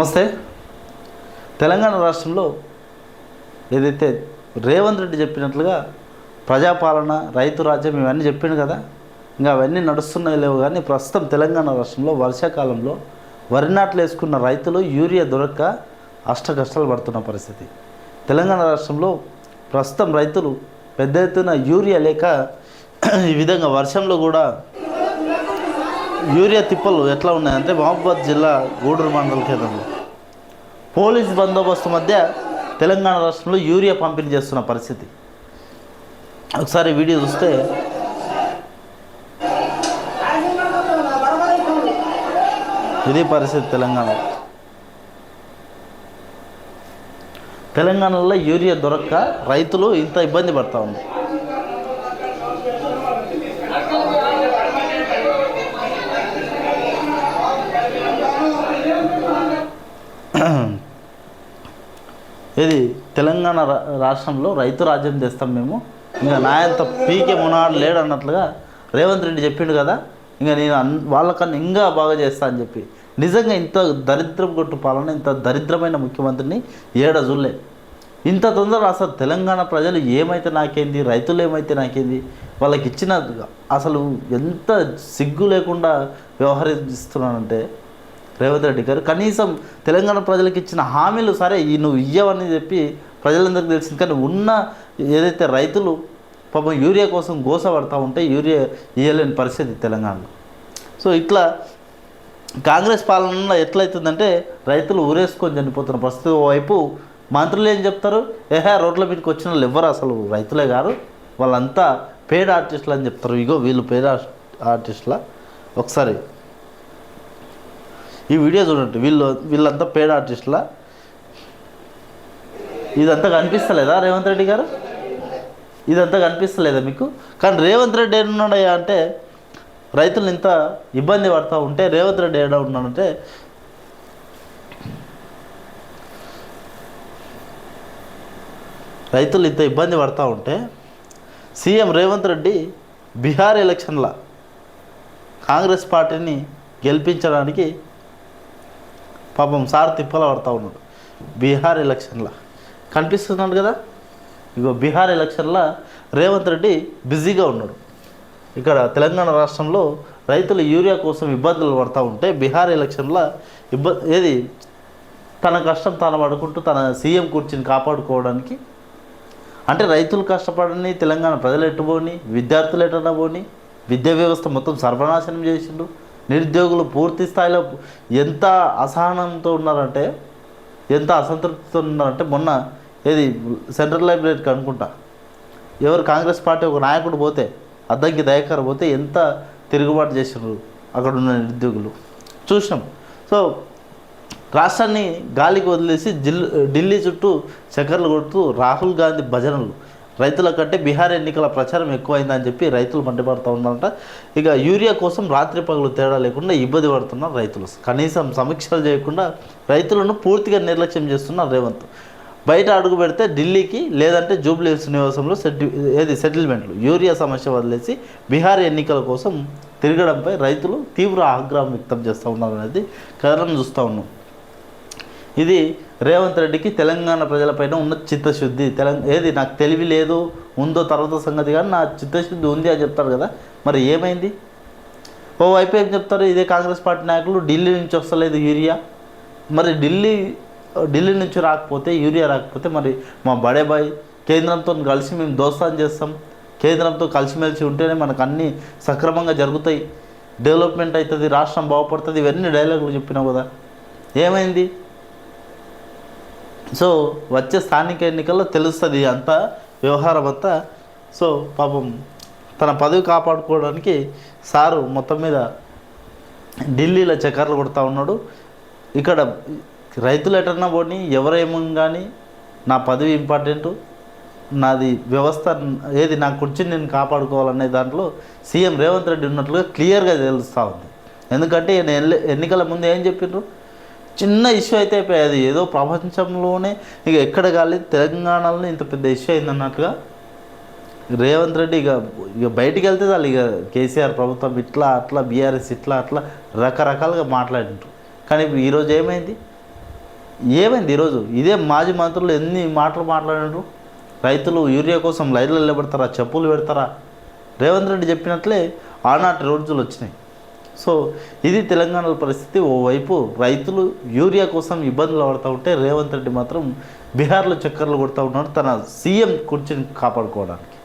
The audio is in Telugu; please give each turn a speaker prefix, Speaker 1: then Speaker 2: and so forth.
Speaker 1: నమస్తే. తెలంగాణ రాష్ట్రంలో ఏదైతే రేవంత్ రెడ్డి చెప్పినట్లుగా ప్రజాపాలన రైతు రాజ్యం ఇవన్నీ చెప్పిండు కదా ఇంకా అవన్నీ నడుస్తున్నాయి లేవు కానీ ప్రస్తుతం తెలంగాణ రాష్ట్రంలో వర్షాకాలంలో వరి నాట్లు వేసుకున్న రైతులు యూరియా దొరక్క అష్ట కష్టాలు పడుతున్న పరిస్థితి. తెలంగాణ రాష్ట్రంలో ప్రస్తుతం రైతులు పెద్ద ఎత్తున యూరియా లేక ఈ విధంగా వర్షంలో కూడా యూరియా తిప్పలు ఎట్లా ఉన్నాయంటే మహబూబాద్ జిల్లా గూడూరు మండల కేంద్రంలో. పోలీస్ బందోబస్తు మధ్య తెలంగాణ రాష్ట్రంలో యూరియా పంపిణీ చేస్తున్న పరిస్థితి. ఒకసారి వీడియో చూస్తే ఇది పరిస్థితి తెలంగాణ తెలంగాణలో యూరియా దొరక్క రైతులు ఇంత ఇబ్బంది పడతా ఉన్నారు. ఇది తెలంగాణ రా- రాష్ట్రంలో రైతు రాజ్యం తెస్తాం మేము. ఇంకా నాయంత పీకే మునాడు లేడు అన్నట్లుగా రేవంత్ రెడ్డి చెప్పిండు కదా. ఇంకా నేను వాళ్ళకన్నా ఇంకా బాగా చేస్తా అని చెప్పి. నిజంగా ఇంత దరిద్రం కొట్టు పాలన ఇంత దరిద్రమైన ముఖ్యమంత్రిని ఏడ చూడలే. ఇంత తొందర అసలు తెలంగాణ ప్రజలు ఏమైతే నాకేంది రైతులు ఏమైతే నాకేంది వాళ్ళకి ఇచ్చిన అసలు ఎంత సిగ్గు లేకుండా వ్యవహరిస్తున్నానంటే రేవంత్ రెడ్డి గారు కనీసం తెలంగాణ ప్రజలకు ఇచ్చిన హామీలు సరే ఈ నువ్వు ఇయ్యవని చెప్పి ప్రజలందరికీ తెలిసింది. కానీ ఉన్న ఏదైతే రైతులు పాపం యూరియా కోసం గోస పడతా ఉంటే యూరియా ఇయ్యలేని పరిస్థితి తెలంగాణలో. సో ఇట్లా కాంగ్రెస్ పాలనలో ఎట్లయితుందంటే రైతులు ఊరేసుకొని చనిపోతున్న పరిస్థితి వైపు మంత్రులు ఏం చెప్తారు? ఏహే రోడ్ల మీదకి వచ్చిన వాళ్ళు ఎవరు అసలు రైతులే గారు వాళ్ళంతా పేడ్ ఆర్టిస్టులు అని చెప్తారు. ఇగో వీళ్ళు పేడ్ ఆర్టిస్టుల. ఒకసారి ఈ వీడియో చూడండి వీళ్ళు వీళ్ళంతా పేడ్ ఆర్టిస్టుల? ఇదంతా కనిపిస్తలేదా రేవంత్ రెడ్డి గారు? ఇదంతా కనిపిస్తలేదా మీకు? కానీ రేవంత్ రెడ్డి ఏడున్నాడయ్యా అంటే రైతులు ఇంత ఇబ్బంది పడతా ఉంటే రేవంత్ రెడ్డి ఏడా ఉన్నాడంటే రైతులు ఇంత ఇబ్బంది పడతా ఉంటే సీఎం రేవంత్ రెడ్డి బీహార్ ఎలక్షన్ల కాంగ్రెస్ పార్టీని గెలిపించడానికి పాపం సార్ తిప్పల పడతా ఉన్నాడు. బీహార్ ఎలక్షన్లో. కనిపిస్తున్నాడు కదా? ఇగో బీహార్ ఎలక్షన్లో రేవంత్ రెడ్డి బిజీగా ఉన్నాడు. ఇక్కడ తెలంగాణ రాష్ట్రంలో రైతులు యూరియా కోసం ఇబ్బందులు పడతా ఉంటే బీహార్ ఎలక్షన్లో ఇబ్బ ఏది? తన కష్టం తాను పడుకుంటూ తన సీఎం కుర్చీని కాపాడుకోవడానికి. అంటే రైతులు కష్టపడని తెలంగాణ ప్రజలు ఎట్టుపోని విద్యార్థులు ఎటన్నా విద్యా వ్యవస్థ మొత్తం సర్వనాశనం చేసిండు. నిరుద్యోగులు పూర్తి స్థాయిలో ఎంత అసహనంతో ఉన్నారంటే ఎంత అసంతృప్తితో ఉన్నారంటే మొన్న ఏది సెంట్రల్ లైబ్రరీకి అనుకుంటా ఎవరు కాంగ్రెస్ పార్టీ ఒక నాయకుడు పోతే అద్దంకి దయకారు పోతే ఎంత తిరుగుబాటు చేసిండ్రు అక్కడ ఉన్న నిరుద్యోగులు? చూసినాం. సో రాష్ట్రాన్ని గాలికి వదిలేసి జిల్ ఢిల్లీ చుట్టూ చక్కర్లు కొడుతూ రాహుల్ గాంధీ భజనలు. రైతుల కంటే బీహార్ ఎన్నికల ప్రచారం ఎక్కువైందని చెప్పి రైతులు మండిపడుతూ ఉన్నారంట. ఇక యూరియా కోసం రాత్రి పగలు తేడా లేకుండా ఇబ్బంది పడుతున్నారు రైతులు. కనీసం సమీక్షలు చేయకుండా రైతులను పూర్తిగా నిర్లక్ష్యం చేస్తున్నారు రేవంత్. బయట అడుగు పెడితే ఢిల్లీకి లేదంటే జూబ్లీస్ నివాసంలో సెటి ఏది సెటిల్మెంట్లు. యూరియా సమస్య వదిలేసి బీహార్ ఎన్నికల కోసం తిరగడంపై రైతులు తీవ్ర ఆగ్రహం వ్యక్తం చేస్తూ ఉన్నారు అనేది కథనం చూస్తూ ఉన్నాం. ఇది రేవంత్ రెడ్డికి తెలంగాణ ప్రజలపైన ఉన్న చిత్తశుద్ధి. తెలంగాణ ఏది నాకు తెలివి లేదు ఉందో తర్వాత సంగతి కానీ నా చిత్తశుద్ధి ఉంది అని చెప్తారు కదా. మరి ఏమైంది? ఓ వైపు ఏం చెప్తారు? ఇదే కాంగ్రెస్ పార్టీ నాయకులు ఢిల్లీ నుంచి వస్తలేదు యూరియా. మరి ఢిల్లీ ఢిల్లీ నుంచి రాకపోతే యూరియా రాకపోతే మరి మా బడేబాయ్ కేంద్రంతో కలిసి మేము దోస్తాన్ చేస్తాం. కేంద్రంతో కలిసిమెలిసి ఉంటేనే మనకు అన్నీ సక్రమంగా జరుగుతాయి. డెవలప్మెంట్ అవుతుంది రాష్ట్రం బాగుపడుతుంది ఇవన్నీ డైలాగులు చెప్పినావు కదా. ఏమైంది? సో వచ్చే స్థానిక ఎన్నికల్లో తెలుస్తుంది అంతా వ్యవహారం అంతా. సో పాపం తన పదవి కాపాడుకోవడానికి సారు మొత్తం మీద ఢిల్లీలో చక్కర్లు కొడతా ఉన్నాడు. ఇక్కడ రైతులు ఎటన్నా పోని ఎవరేమో కానీ నా పదవి ఇంపార్టెంట్ నాది వ్యవస్థ ఏది నా కుర్చీని నేను కాపాడుకోవాలనే దాంట్లో సీఎం రేవంత్ రెడ్డి ఉన్నట్లుగా క్లియర్గా తెలుస్తూ ఉంది. ఎందుకంటే ఈయన ఎన్నికల ముందు ఏం చెప్పిండ్రు? చిన్న ఇష్యూ అయితే అయిపోయేది ఏదో ప్రపంచంలోనే ఇక ఎక్కడ కాలి తెలంగాణలో ఇంత పెద్ద ఇష్యూ అయిందన్నట్టుగా రేవంత్ రెడ్డి ఇక ఇక బయటికి వెళ్తే చాలు ఇక కేసీఆర్ ప్రభుత్వం ఇట్లా అట్లా బీఆర్ఎస్ ఇట్లా అట్లా రకరకాలుగా మాట్లాడింటారు కానీ ఇప్పుడు ఈరోజు ఏమైంది? ఏమైంది ఈరోజు ఇదే మాజీ మంత్రులు ఎన్ని మాటలు మాట్లాడినారు రైతులు యూరియా కోసం లైన్లు నిలబెడతారా? చెప్పులు పెడతారా? రేవంత్ రెడ్డి చెప్పినట్లే ఆనాటి రోజులు వచ్చినాయి. సో ఇది తెలంగాణలో పరిస్థితి. ఓవైపు రైతులు యూరియా కోసం ఇబ్బందులు పడుతూ ఉంటే రేవంత్ రెడ్డి మాత్రం బీహార్లో చక్కర్లు కొడుతూ ఉన్నాడు. తన సీఎం కుర్చీని కాపాడుకోవడానికి.